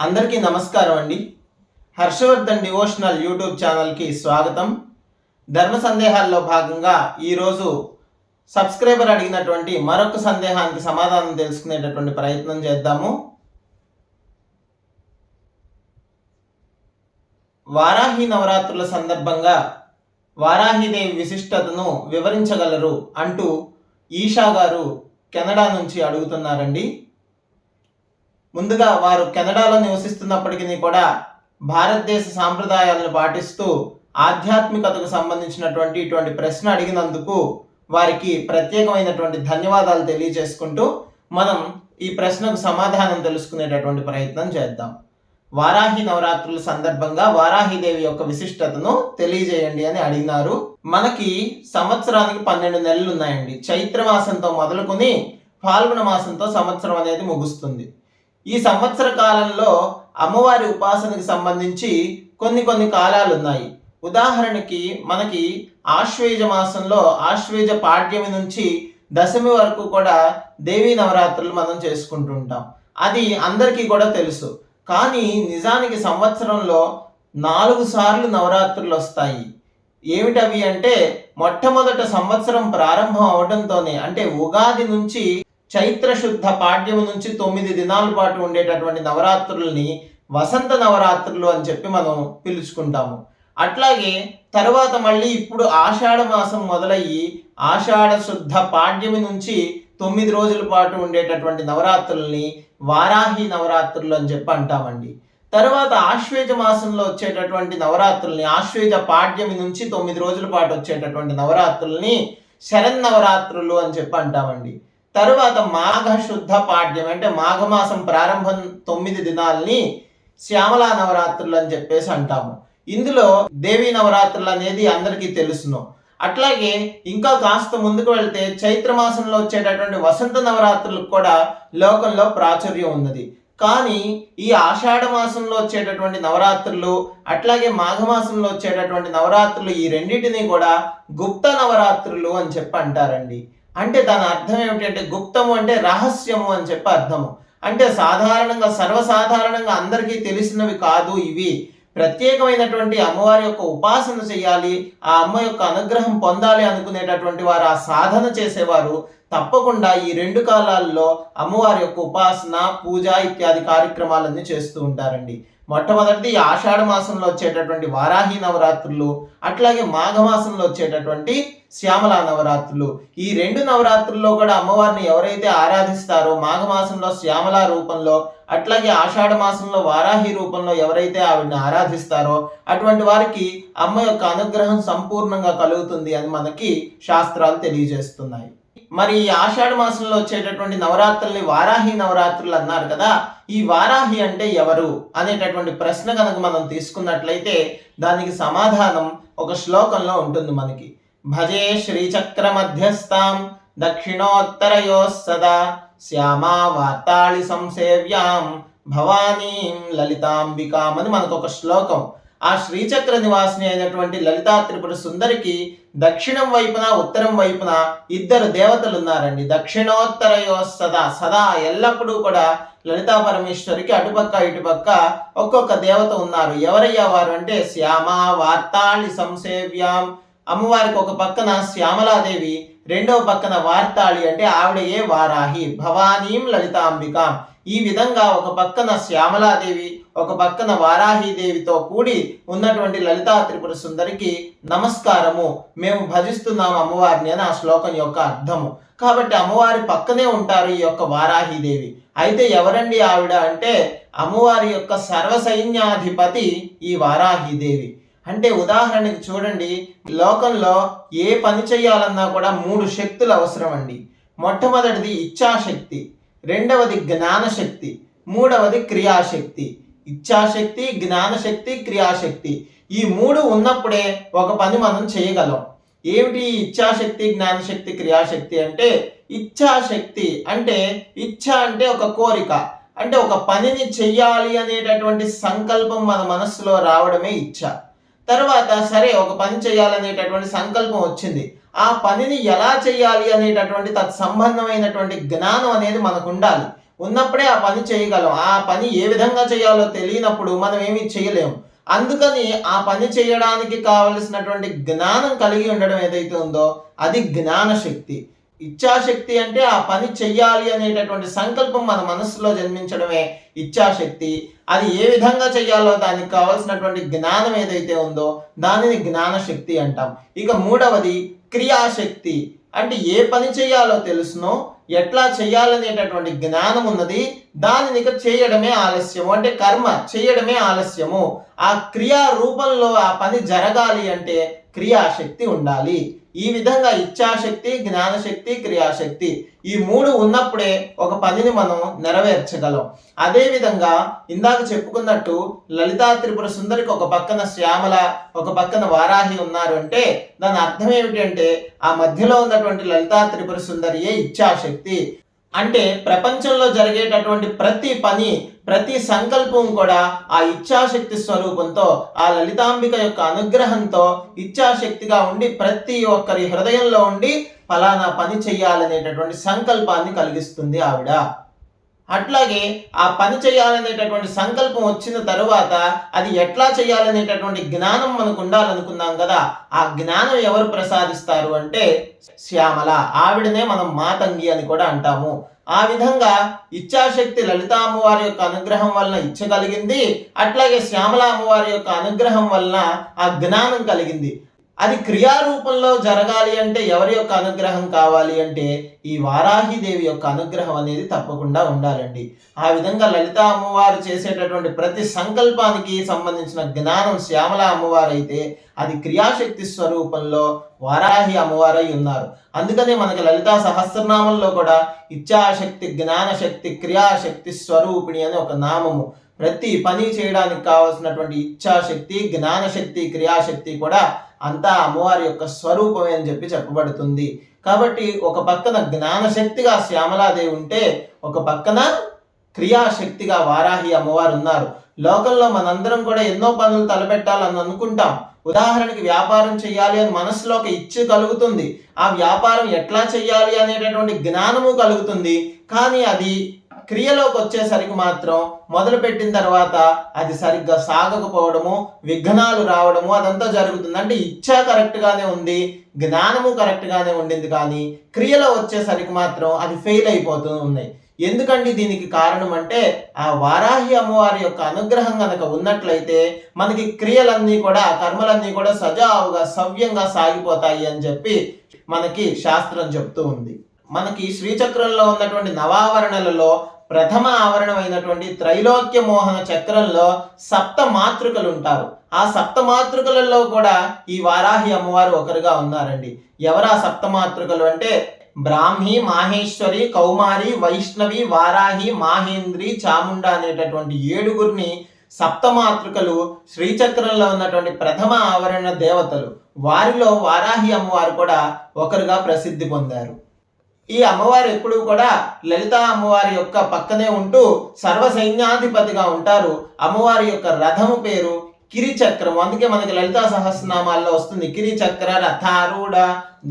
అందరికీ నమస్కారం అండి. హర్షవర్ధన్ డివోషనల్ యూట్యూబ్ ఛానల్కి స్వాగతం. ధర్మ సందేహాల్లో భాగంగా ఈరోజు సబ్స్క్రైబర్ అడిగినటువంటి మరొక సందేహానికి సమాధానం తెలుసుకునేటటువంటి ప్రయత్నం చేద్దాము. వారాహి నవరాత్రుల సందర్భంగా వారాహిదేవి విశిష్టతను వివరించగలరు అంటూ ఈషా గారు కెనడా నుంచి అడుగుతున్నారండి. ముందుగా వారు కెనడాలో నివసిస్తున్నప్పటికీ కూడా భారతదేశ సాంప్రదాయాలను పాటిస్తూ ఆధ్యాత్మికతకు సంబంధించినటువంటి ఇటువంటి ప్రశ్న అడిగినందుకు వారికి ప్రత్యేకమైనటువంటి ధన్యవాదాలు తెలియజేసుకుంటూ మనం ఈ ప్రశ్నకు సమాధానం తెలుసుకునేటటువంటి ప్రయత్నం చేద్దాం. వారాహి నవరాత్రుల సందర్భంగా వారాహిదేవి యొక్క విశిష్టతను తెలియజేయండి అని అడిగినారు. మనకి సంవత్సరానికి పన్నెండు నెలలు ఉన్నాయండి చైత్ర మాసంతో మొదలుకొని ఫాల్గుణ మాసంతో సంవత్సరం అనేది ముగుస్తుంది. ఈ సంవత్సర కాలంలో అమ్మవారి ఉపాసనకి సంబంధించి కొన్ని కొన్ని కాలాలు ఉన్నాయి ఉదాహరణకి మనకి ఆశ్వేజ మాసంలో ఆశ్వేజ పాడ్యమి నుంచి దశమి వరకు కూడా దేవీ నవరాత్రులు మనం చేసుకుంటూ ఉంటాం అది అందరికీ కూడా తెలుసు. కానీ నిజానికి సంవత్సరంలో నాలుగు సార్లు నవరాత్రులు వస్తాయి. ఏమిటవి అంటే మొట్టమొదట సంవత్సరం ప్రారంభం అవడంతోనే అంటే ఉగాది నుంచి చైత్రశుద్ధ పాడ్యము నుంచి తొమ్మిది దినాల పాటు ఉండేటటువంటి నవరాత్రుల్ని వసంత నవరాత్రులు అని చెప్పి మనం పిలుచుకుంటాము. అట్లాగే తర్వాత మళ్ళీ ఇప్పుడు ఆషాఢ మాసం మొదలయ్యి ఆషాఢ శుద్ధ పాడ్యమి నుంచి తొమ్మిది రోజుల పాటు ఉండేటటువంటి నవరాత్రుల్ని వారాహి నవరాత్రులు అని చెప్పి అంటామండి. తర్వాత ఆశ్వేజ మాసంలో వచ్చేటటువంటి నవరాత్రుల్ని ఆశ్వేజ పాడ్యమి నుంచి తొమ్మిది రోజుల పాటు వచ్చేటటువంటి నవరాత్రుల్ని శరన్నవరాత్రులు అని చెప్పి అంటామండి. తరువాత మాఘ శుద్ధ పాడ్యం అంటే మాఘమాసం ప్రారంభం తొమ్మిది దినాల్ని శ్యామలా నవరాత్రులు అని చెప్పేసి అంటాము. ఇందులో దేవీ నవరాత్రులు అనేది అందరికీ తెలుసును. అట్లాగే ఇంకా కాస్త ముందుకు వెళ్తే చైత్ర మాసంలో వచ్చేటటువంటి వసంత నవరాత్రులకు కూడా లోకంలో ప్రాచుర్యం ఉన్నది. కానీ ఈ ఆషాఢ మాసంలో వచ్చేటటువంటి నవరాత్రులు అట్లాగే మాఘమాసంలో వచ్చేటటువంటి నవరాత్రులు ఈ రెండింటినీ కూడా గుప్త నవరాత్రులు అని చెప్పి అంటారండి. అంటే దాని అర్థం ఏమిటంటే గుప్తము అంటే రహస్యము అని చెప్పి అర్థము. అంటే సాధారణంగా సర్వసాధారణంగా అందరికీ తెలిసినవి కాదు ఇవి. ప్రత్యేకమైనటువంటి అమ్మవారి యొక్క ఉపాసన చేయాలి ఆ అమ్మ యొక్క అనుగ్రహం పొందాలి అనుకునేటటువంటి వారు ఆ సాధన చేసేవారు తప్పకుండా ఈ రెండు కాలాల్లో అమ్మవారి యొక్క ఉపాసన పూజ ఇత్యాది కార్యక్రమాలన్నీ చేస్తూ ఉంటారండి. మొట్టమొదటిది ఈ ఆషాఢ మాసంలో వచ్చేటటువంటి వారాహి నవరాత్రులు అట్లాగే మాఘమాసంలో వచ్చేటటువంటి శ్యామల నవరాత్రులు. ఈ రెండు నవరాత్రుల్లో కూడా అమ్మవారిని ఎవరైతే ఆరాధిస్తారో మాఘమాసంలో శ్యామల రూపంలో అట్లాగే ఆషాఢ మాసంలో వారాహి రూపంలో ఎవరైతే ఆవిడని ఆరాధిస్తారో అటువంటి వారికి అమ్మ యొక్క అనుగ్రహం సంపూర్ణంగా కలుగుతుంది అని మనకి శాస్త్రాలు తెలియజేస్తున్నాయి. మరి ఈ ఆషాఢ మాసంలో వచ్చేటటువంటి నవరాత్రుల్ని వారాహి నవరాత్రులు అన్నారు కదా ఈ వారాహి అంటే ఎవరు అనేటటువంటి ప్రశ్న కనుక మనం తీసుకున్నట్లయితే దానికి సమాధానం ఒక శ్లోకంలో ఉంటుంది మనకి. భజే శ్రీచక్ర మధ్యస్థాం దక్షిణోత్తరయో సదా శ్యామా వార్తాళి సంసేవ్యాం భవానీం లలితాంబికాం అని మనకు ఒక శ్లోకం. ఆ శ్రీచక్ర నివాసిని అయినటువంటి లలితా త్రిపుర సుందరికి దక్షిణం వైపున ఉత్తరం వైపున ఇద్దరు దేవతలు ఉన్నారండి దక్షిణోత్తరయో సదా సదా ఎల్లప్పుడూ కూడా లలితా పరమేశ్వరికి అటుపక్క ఇటుపక్క ఒక్కొక్క దేవత ఉన్నారు. ఎవరయ్యా వారు అంటే శ్యామ వార్తాళి సంసేవ్యాం అమ్మవారికి ఒక పక్కన శ్యామలాదేవి రెండవ పక్కన వార్తాళి అంటే ఆవిడయే వారాహి? భవానీం లలితాంబికాం. ఈ విధంగా ఒక పక్కన శ్యామలాదేవి ఒక పక్కన వారాహిదేవితో కూడి ఉన్నటువంటి లలితా త్రిపుర సుందరికి నమస్కారము. మేము భజిస్తున్నాం అమ్మవారిని అని ఆ శ్లోకం యొక్క అర్థము. కాబట్టి అమ్మవారి పక్కనే ఉంటారు ఈ యొక్క వారాహిదేవి. అయితే ఎవరండి ఆవిడ అంటే అమ్మవారి యొక్క సర్వసైన్యాధిపతి ఈ వారాహిదేవి. అంటే ఉదాహరణకి చూడండి లోకంలో ఏ పని చేయాలన్నా కూడా మూడు శక్తులు అవసరం అండి మొట్టమొదటిది ఇచ్ఛాశక్తి రెండవది జ్ఞానశక్తి మూడవది క్రియాశక్తి. ఇచ్ఛాశక్తి జ్ఞానశక్తి క్రియాశక్తి. ఈ మూడు ఉన్నప్పుడే ఒక పని మనం చేయగలం. ఏమిటి ఇచ్ఛాశక్తి జ్ఞానశక్తి క్రియాశక్తి అంటే? ఇచ్ఛాశక్తి అంటే ఇచ్ఛ అంటే ఒక కోరిక. అంటే ఒక పనిని చెయ్యాలి అనేటటువంటి సంకల్పం మన మనస్సులో రావడమే ఇచ్ఛ. తర్వాత సరే ఒక పని చేయాలనేటటువంటి సంకల్పం వచ్చింది. ఆ పనిని ఎలా చేయాలి అనేటటువంటి తత్సంబంధమైనటువంటి జ్ఞానం అనేది మనకు ఉండాలి ఉన్నప్పుడే ఆ పని చేయగలం. ఆ పని ఏ విధంగా చేయాలో తెలియనప్పుడు మనం ఏమీ చేయలేము అందుకని ఆ పని చేయడానికి కావలసినటువంటి జ్ఞానం కలిగి ఉండడం ఏదైతే ఉందో అది జ్ఞాన శక్తి ఇచ్ఛాశక్తి అంటే ఆ పని చెయ్యాలి అనేటటువంటి సంకల్పం మన మనస్సులో జన్మించడమే ఇచ్ఛాశక్తి. అది ఏ విధంగా చెయ్యాలో దానికి కావలసినటువంటి జ్ఞానం ఏదైతే ఉందో దానిని జ్ఞానశక్తి అంటాం. ఇక మూడవది క్రియాశక్తి. అంటే ఏ పని చేయాలో తెలుసునో ఎట్లా చేయాలనేటటువంటి జ్ఞానం ఉన్నది దానిని ఇక చేయడమే ఆలస్యము. అంటే కర్మ చేయడమే ఆలస్యము. ఆ క్రియా రూపంలో ఆ పని జరగాలి అంటే క్రియాశక్తి ఉండాలి. ఈ విధంగా ఇచ్ఛాశక్తి జ్ఞానశక్తి క్రియాశక్తి ఈ మూడు ఉన్నప్పుడే ఒక పనిని మనం నెరవేర్చగలం. అదేవిధంగా ఇందాక చెప్పుకున్నట్టు లలితా త్రిపుర సుందరికి ఒక పక్కన శ్యామల ఒక పక్కన వారాహి ఉన్నారు అంటే దాని అర్థం ఏమిటంటే ఆ మధ్యలో ఉన్నటువంటి లలితా త్రిపుర సుందరియే ఇచ్ఛాశక్తి. అంటే ప్రపంచంలో జరిగేటటువంటి ప్రతి పని ప్రతి సంకల్పం కూడా ఆ ఇచ్ఛాశక్తి స్వరూపంతో ఆ లలితాంబిక యొక్క అనుగ్రహంతో ఇచ్ఛాశక్తిగా ఉండి ప్రతి ఒక్కరి హృదయంలో ఉండి ఫలానా పని చెయ్యాలనేటటువంటి సంకల్పాన్ని కలిగిస్తుంది ఆవిడ. అట్లాగే ఆ పని చేయాలనేటటువంటి సంకల్పం వచ్చిన తరువాత అది ఎట్లా చేయాలనేటటువంటి జ్ఞానం మనకు ఉండాలనుకున్నాం కదా ఆ జ్ఞానం ఎవరు ప్రసాదిస్తారు అంటే శ్యామల. ఆవిడనే మనం మాతంగి అని కూడా అంటాము. ఆ విధంగా ఇచ్ఛాశక్తి లలిత అమ్మవారి యొక్క అనుగ్రహం వలన ఇచ్చగలిగింది అట్లాగే శ్యామల అమ్మవారి యొక్క అనుగ్రహం వలన ఆ జ్ఞానం కలిగింది. అది క్రియారూపంలో జరగాలి అంటే ఎవరి యొక్క అనుగ్రహం కావాలి అంటే ఈ వారాహిదేవి యొక్క అనుగ్రహం అనేది తప్పకుండా ఉండాలండి. ఆ విధంగా లలిత అమ్మవారు చేసేటటువంటి ప్రతి సంకల్పానికి సంబంధించిన జ్ఞానం శ్యామల అమ్మవారు అయితే అది క్రియాశక్తి స్వరూపంలో వారాహి అమ్మవారై ఉన్నారు. అందుకనే మనకి లలితా సహస్రనామంలో కూడా ఇచ్ఛాశక్తి జ్ఞానశక్తి క్రియాశక్తి స్వరూపిణి అని ఒక నామము. ప్రతి పని చేయడానికి కావాల్సినటువంటి ఇచ్ఛాశక్తి జ్ఞానశక్తి క్రియాశక్తి కూడా అంతా అమ్మవారి యొక్క స్వరూపమే అని చెప్పి చెప్పబడుతుంది. కాబట్టి ఒక పక్కన జ్ఞానశక్తిగా శ్యామలాదేవి ఉంటే ఒక పక్కన క్రియాశక్తిగా వారాహి అమ్మవారు ఉన్నారు. లోకంలో మనందరం కూడా ఎన్నో పనులు తలపెట్టాలని అనుకుంటాం. ఉదాహరణకి వ్యాపారం చేయాలి అని మనసులో ఒక ఇచ్ఛ కలుగుతుంది. ఆ వ్యాపారం ఎట్లా చేయాలి అనేటటువంటి జ్ఞానము కలుగుతుంది. కానీ అది క్రియలోకి వచ్చేసరికి మాత్రం మొదలు పెట్టిన తర్వాత అది సరిగ్గా సాగకపోవడము విఘ్నాలు రావడము అదంతా జరుగుతుంది. అంటే ఇచ్చా కరెక్ట్గానే ఉంది జ్ఞానము కరెక్ట్గానే ఉండింది కానీ క్రియలో వచ్చేసరికి మాత్రం అది ఫెయిల్ అయిపోతూ ఉన్నాయి. ఎందుకండి దీనికి కారణం అంటే ఆ వారాహి అమ్మవారి యొక్క అనుగ్రహం కనుక ఉన్నట్లయితే మనకి క్రియలన్నీ కూడా కర్మలన్నీ కూడా సజావుగా సవ్యంగా సాగిపోతాయి అని చెప్పి మనకి శాస్త్రం చెప్తూ ఉంది. మనకి శ్రీచక్రంలో ఉన్నటువంటి నవావరణలలో ప్రథమ ఆవరణమైనటువంటి త్రైలోక్య మోహన చక్రంలో సప్త మాతృకలు ఉంటారు ఆ సప్త మాతృకలలో కూడా ఈ వారాహి అమ్మవారు ఒకరుగా ఉన్నారండి. ఎవరా సప్త మాతృకలు అంటే? బ్రాహ్మి మాహేశ్వరి కౌమారి వైష్ణవి వారాహి మాహేంద్రి చాముండ అనేటటువంటి ఏడుగురిని సప్తమాతృకలు శ్రీచక్రంలో ఉన్నటువంటి ప్రథమ ఆవరణ దేవతలు. వారిలో వారాహి అమ్మవారు కూడా ఒకరుగా ప్రసిద్ధి పొందారు. ఈ అమ్మవారు ఎప్పుడూ కూడా లలిత అమ్మవారి యొక్క పక్కనే ఉంటూ సర్వ సైన్యాధిపతిగా ఉంటారు. అమ్మవారి యొక్క రథము పేరు కిరిచక్రం అందుకే మనకి లలితా సహస్రనామాల్లో వస్తుంది కిరిచక్ర రథారూఢ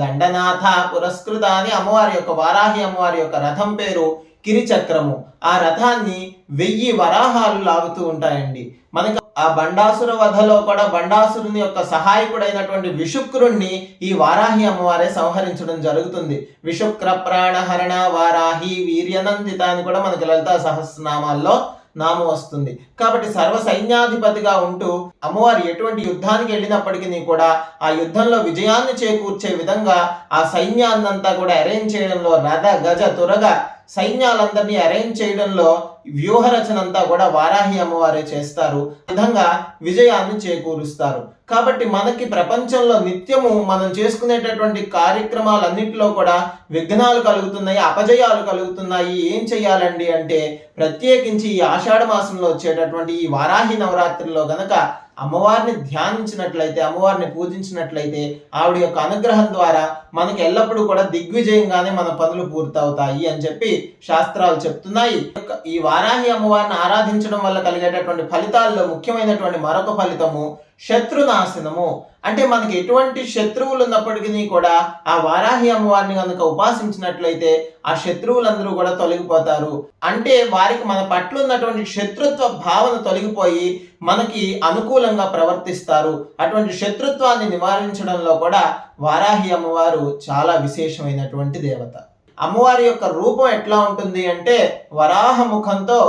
దండనాథ పురస్కృత అని అమ్మవారి యొక్క వారాహి అమ్మవారి యొక్క రథం పేరు కిరిచక్రము. ఆ రథాన్ని వెయ్యి వరాహాలు లాగుతూ ఉంటాయండి. మనకి ఆ బండాసుర వధలో కూడా బండాసురుని యొక్క సహాయకుడైనటువంటి విషుక్రుణ్ణి ఈ వారాహి అమ్మవారే సంహరించడం జరుగుతుంది. విషుక్ర ప్రాణహరణ వారాహి వీర్యనందిత అని కూడా మనకి లలితా సహస్రనామాల్లో నామం వస్తుంది. కాబట్టి సర్వ సైన్యాధిపతిగా ఉంటూ అమ్మవారు ఎటువంటి యుద్ధానికి వెళ్ళినప్పటికీ కూడా ఆ యుద్ధంలో విజయాన్ని చేకూర్చే విధంగా ఆ సైన్యాన్నంతా కూడా అరేంజ్ చేయడంలో రథ గజ తురగ సైన్యాలందరినీ అరేంజ్ చేయడంలో వ్యూహరచన అంతా కూడా వారాహి అమ్మవారే చేస్తారు. ఈ విధంగా విజయాన్ని చేకూరుస్తారు. కాబట్టి మనకి ప్రపంచంలో నిత్యము మనం చేసుకునేటటువంటి కార్యక్రమాలన్నింటిలో కూడా విఘ్నాలు కలుగుతున్నాయి అపజయాలు కలుగుతున్నాయి. ఏం చేయాలండి అంటే ప్రత్యేకించి ఈ ఆషాఢ మాసంలో వచ్చేటటువంటి ఈ వారాహి నవరాత్రిలో గనక అమ్మవారిని ధ్యానించినట్లయితే అమ్మవారిని పూజించినట్లయితే ఆవిడ యొక్క అనుగ్రహం ద్వారా మనకి ఎల్లప్పుడూ కూడా దిగ్విజయంగానే మన పనులు పూర్తవుతాయి అని చెప్పి శాస్త్రాలు చెప్తున్నాయి. ఈ వారాహి అమ్మవారిని ఆరాధించడం వల్ల కలిగేటటువంటి ఫలితాల్లో ముఖ్యమైనటువంటి మరొక ఫలితము శత్రునాశనము. అంటే మనకి ఎటువంటి శత్రువులు ఉన్నప్పటికీ కూడా ఆ వారాహి అమ్మవారిని కనుక ఉపాసించినట్లయితే ఆ శత్రువులందరూ కూడా తొలగిపోతారు. అంటే వారికి మన పట్ల ఉన్నటువంటి శత్రుత్వ భావన తొలగిపోయి మనకి అనుకూలంగా ప్రవర్తిస్తారు. అటువంటి శత్రుత్వాన్ని నివారించడంలో కూడా వారాహి అమ్మవారు చాలా విశేషమైనటువంటి దేవత. అమ్మవారి యొక్క రూపం ఎట్లా ఉంటుంది అంటే వరాహ ముఖంతో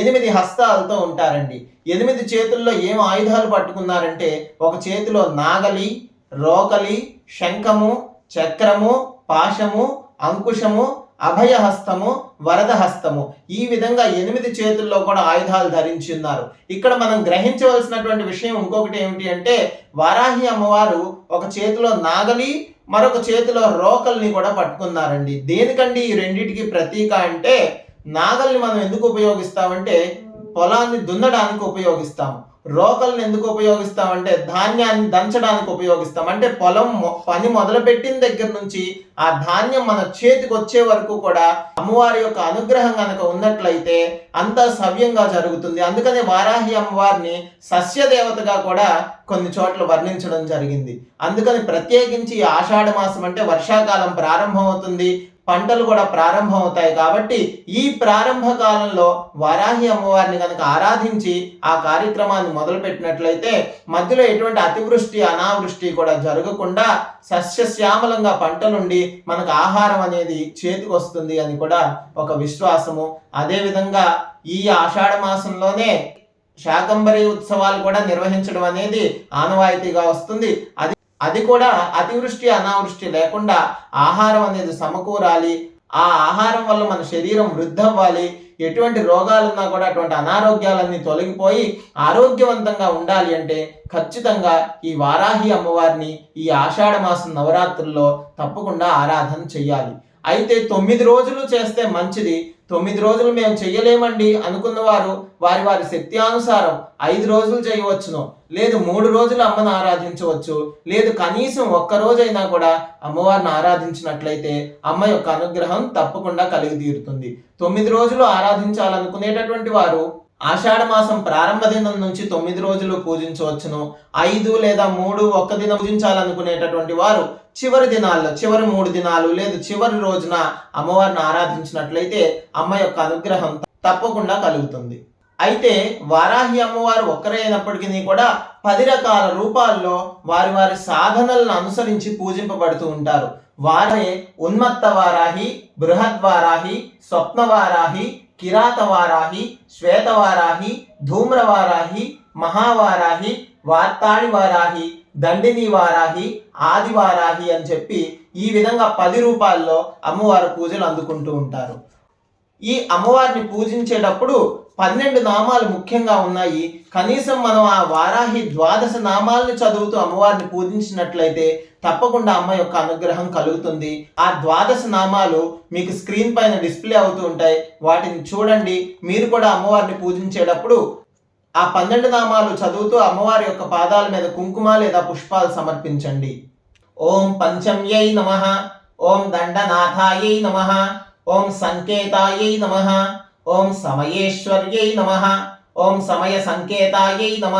ఎనిమిది హస్తాలతో ఉంటారండి. ఎనిమిది చేతుల్లో ఏం ఆయుధాలు పట్టుకున్నారంటే ఒక చేతిలో నాగలి రోకలి శంఖము చక్రము పాశము అంకుశము అభయహస్తము వరదహస్తము. ఈ విధంగా ఎనిమిది చేతుల్లో కూడా ఆయుధాలు ధరించి ఉన్నారు. ఇక్కడ మనం గ్రహించవలసినటువంటి విషయం ఇంకొకటి ఏమిటి అంటే వారాహి అమ్మవారు ఒక చేతిలో నాగలి మరొక చేతిలో రోకల్ని కూడా పట్టుకున్నారండి. దేనికండి ఈ రెండింటికి ప్రతీక అంటే నాగల్ని మనం ఎందుకు ఉపయోగిస్తామంటే పొలాన్ని దున్నడానికి ఉపయోగిస్తాము. రోకల్ని ఎందుకు ఉపయోగిస్తామంటే ధాన్యాన్ని దంచడానికి ఉపయోగిస్తాం. అంటే పొలం పని మొదలుపెట్టిన దగ్గర నుంచి ఆ ధాన్యం మన చేతికి వచ్చే వరకు కూడా అమ్మవారి యొక్క అనుగ్రహం కనుక ఉన్నట్లయితే అంతా సవ్యంగా జరుగుతుంది. అందుకని వారాహి అమ్మవారిని సస్యదేవతగా కూడా కొన్ని చోట్ల వర్ణించడం జరిగింది. అందుకని ప్రత్యేకించి ఈ ఆషాఢ మాసం అంటే వర్షాకాలం ప్రారంభమవుతుంది. పంటలు కూడా ప్రారంభం అవుతాయి కాబట్టి ఈ ప్రారంభ కాలంలో వారాహి అమ్మవారిని కనుక ఆరాధించి ఆ కార్యక్రమాన్ని మొదలుపెట్టినట్లయితే మధ్యలో ఎటువంటి అతివృష్టి అనావృష్టి కూడా జరగకుండా సస్యశ్యామలంగా పంటలుండి మనకు ఆహారం అనేది చేతికి వస్తుంది అని కూడా ఒక విశ్వాసము. అదేవిధంగా ఈ ఆషాఢ మాసంలోనే శాకంబరి ఉత్సవాలు కూడా నిర్వహించడం అనేది ఆనవాయితీగా వస్తుంది. అది అది కూడా అతివృష్టి అనావృష్టి లేకుండా ఆహారం అనేది సమకూరాలి. ఆ ఆహారం వల్ల మన శరీరం వృద్ధవ్వాలి. ఎటువంటి రోగాలున్నా కూడా అటువంటి అనారోగ్యాలన్నీ తొలగిపోయి ఆరోగ్యవంతంగా ఉండాలి అంటే ఖచ్చితంగా ఈ వారాహి అమ్మవారిని ఈ ఆషాఢ మాసం నవరాత్రుల్లో తప్పకుండా ఆరాధన చెయ్యాలి. అయితే తొమ్మిది రోజులు చేస్తే మంచిది. తొమ్మిది రోజులు మేము చెయ్యలేమండి అనుకున్న వారు వారి వారి శక్తి అనుసారం ఐదు రోజులు చేయవచ్చును. లేదు మూడు రోజులు అమ్మను ఆరాధించవచ్చు. లేదు కనీసం ఒక్క రోజైనా కూడా అమ్మవారిని ఆరాధించినట్లయితే అమ్మ యొక్క అనుగ్రహం తప్పకుండా కలిగి తీరుతుంది. తొమ్మిది రోజులు ఆరాధించాలనుకునేటటువంటి వారు ఆషాఢ మాసం ప్రారంభ దినం నుంచి తొమ్మిది రోజులు పూజించవచ్చును. ఐదు లేదా మూడు ఒక్క దినం పూజించాలనుకునేటటువంటి వారు చివరి దినాల్లో చివరి మూడు దినాలు లేదు చివరి రోజున అమ్మవారిని ఆరాధించినట్లయితే అమ్మ యొక్క అనుగ్రహం తప్పకుండా కలుగుతుంది. అయితే వారాహి అమ్మవారు ఒక్కరే అయినప్పటికీ కూడా పది రకాల రూపాల్లో వారి వారి సాధనలను అనుసరించి పూజింపబడుతూ ఉంటారు. వారే ఉన్మత్త వారాహి బృహద్ వారాహి స్వప్న వారాహి కిరాత వారాహి మహావారాహి వార్తాళి వారాహి దండిని వారాహి ఆది వారాహి అని చెప్పి ఈ విధంగా పది రూపాల్లో అమ్మవారు పూజలు అందుకుంటూ ఉంటారు. ఈ అమ్మవారిని పూజించేటప్పుడు పన్నెండు నామాలు ముఖ్యంగా ఉన్నాయి. కనీసం మనం ఆ వారాహి ద్వాదశ నామాలను చదువుతూ అమ్మవారిని పూజించినట్లయితే తప్పకుండా అమ్మ యొక్క అనుగ్రహం కలుగుతుంది. ఆ ద్వాదశ నామాలు మీకు స్క్రీన్ పైన డిస్ప్లే అవుతూ ఉంటాయి. వాటిని చూడండి. మీరు కూడా అమ్మవారిని పూజించేటప్పుడు ఆ పన్నెండు నామాలు చదువుతూ అమ్మవారి యొక్క పాదాల మీద కుంకుమ లేదా పుష్పాలు సమర్పించండి. ఓం పంచమ్యై నమ. ఓం దండనాథాయై నమ. ఓం సంకేతాయై నమ. ఓం సమయేశ్వర్యై నమ ఓం సమయ సంకేతాయై నమ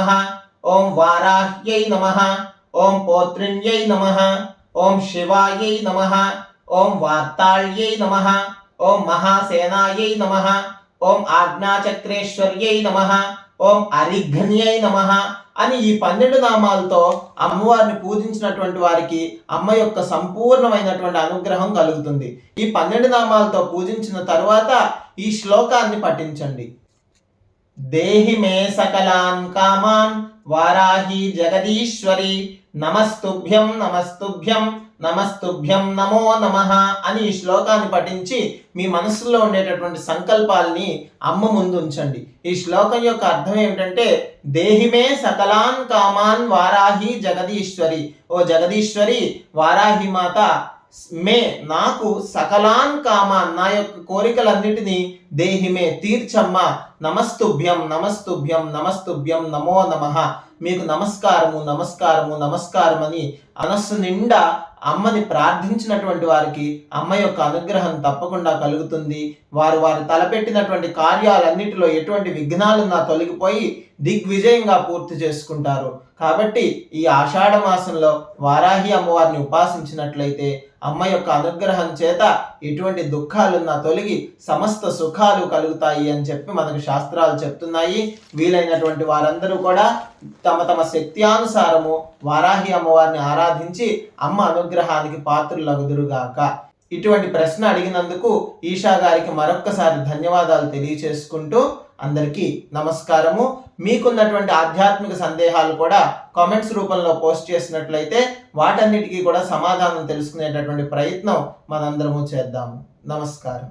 ఓం వారాహ్యై నమ ఓం పోత్రిణ్యై నమ ఓం శివాయై నమ ఓం వార్తాళ్యై నమ ఓం మహాసేనాయై నమ ఓం ఆజ్ఞాచక్రేశ్వర్యై నమ ఓం అరిఘ్న్యై నమ అని ఈ పన్నెండు నామాలతో అమ్మవారిని పూజించినటువంటి వారికి అమ్మ యొక్క సంపూర్ణమైనటువంటి అనుగ్రహం కలుగుతుంది. ఈ పన్నెండు నామాలతో పూజించిన తరువాత ఈ శ్లోకాన్ని పఠించండి. దేహి మే సకలాన్ కామాన్ వారాహి జగదీశ్వరి నమస్తుభ్యం నమస్తుభ్యం నమస్తుభ్యం నమో నమః అని ఈ శ్లోకాన్ని పఠించి మీ మనసులో ఉండేటటువంటి సంకల్పాల్ని అమ్మ ముందు ఉంచండి. ఈ శ్లోకం యొక్క అర్థం ఏమిటంటే దేహిమే సకలాన్ కామాన్ వారాహి జగదీశ్వరి. ఓ జగదీశ్వరి వారాహి మాత మే నాకు సకలాన్ కామ నా యొక్క కోరికలన్నిటినీ దేహిమే తీర్చమ్మ. నమస్తుభ్యం నమస్తుభ్యం నమస్తుభ్యం నమో నమః. మీకు నమస్కారము నమస్కారము నమస్కారం అని మనస్సు నిండా అమ్మని ప్రార్థించినటువంటి వారికి అమ్మ యొక్క అనుగ్రహం తప్పకుండా కలుగుతుంది. వారు వారు తలపెట్టినటువంటి కార్యాలన్నిటిలో ఎటువంటి విఘ్నాలున్నా తొలగిపోయి దిగ్విజయంగా పూర్తి చేసుకుంటారు. కాబట్టి ఈ ఆషాఢ మాసంలో వారాహి అమ్మవారిని ఉపాసించినట్లయితే అమ్మ యొక్క అనుగ్రహం చేత ఎటువంటి దుఃఖాలున్నా తొలగి సమస్త సుఖాలు కలుగుతాయి అని చెప్పి మనకు శాస్త్రాలు చెప్తున్నాయి. వీలైనటువంటి వారందరూ కూడా తమ తమ శక్త్యానుసారము వారాహి అమ్మవారిని ఆరాధించి అమ్మ అనుగ్రహానికి పాత్రులగుదురుగాక. ఇటువంటి ప్రశ్న అడిగినందుకు ఈషా గారికి మరొక్కసారి ధన్యవాదాలు తెలియచేసుకుంటూ అందరికీ నమస్కారము. మీకున్నటువంటి ఆధ్యాత్మిక సందేహాలు కూడా కామెంట్స్ రూపంలో పోస్ట్ చేసినట్లయితే వాటన్నిటికీ కూడా సమాధానం తెలుసుకునేటటువంటి ప్రయత్నం మనందరము చేద్దాము. నమస్కారం.